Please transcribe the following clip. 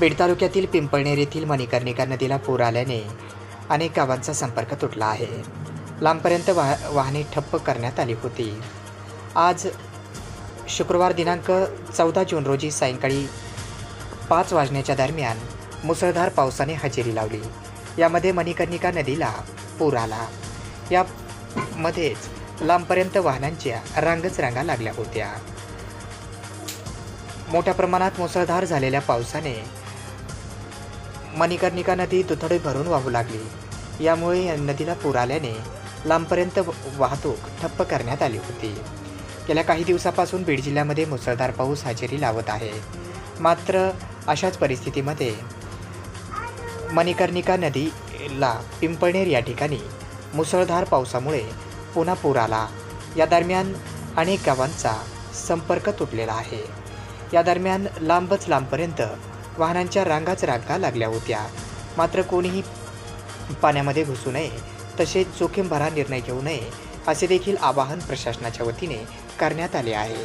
बीड तालुक्यातील पिंपळनेर येथील मणिकर्णिका नदीला पूर आल्याने अनेक गावांचा संपर्क तुटला आहे. लांबपर्यंत वाह वाहने ठप्प करण्यात आली होती. आज शुक्रवार दिनांक चौदा जून रोजी सायंकाळी पाच वाजण्याच्या दरम्यान मुसळधार पावसाने हजेरी लावली. यामध्ये मणिकर्णिका नदीला पूर आला. यामध्येच लांबपर्यंत वाहनांच्या रांगच रांगा लागल्या होत्या. मोठ्या प्रमाणात मुसळधार झालेल्या पावसाने मणिकर्णिका नदी दुथडी भरून वाहू लागली. यामुळे या नदीला पूर आल्याने लांबपर्यंत व- वाहतूक ठप्प करण्यात आली होती. गेल्या काही दिवसापासून बीड जिल्ह्यामध्ये मुसळधार पाऊस हजेरी लावत आहे. मात्र अशाच परिस्थितीमध्ये मणिकर्णिका नदीला पिंपळनेर या ठिकाणी मुसळधार पावसामुळे पुन्हा पूर आला. या दरम्यान अनेक गावांचा संपर्क तुटलेला आहे. या दरम्यान लांबच लांबपर्यंत वाहनांच्या रांगाच रांगा लागल्या होत्या. मात्र कोणीही पाण्यामध्ये घुसू नये तसेच जोखीम भरा निर्णय घेऊ नये असे देखील आवाहन प्रशासनाच्या वतीने करण्यात आले आहे.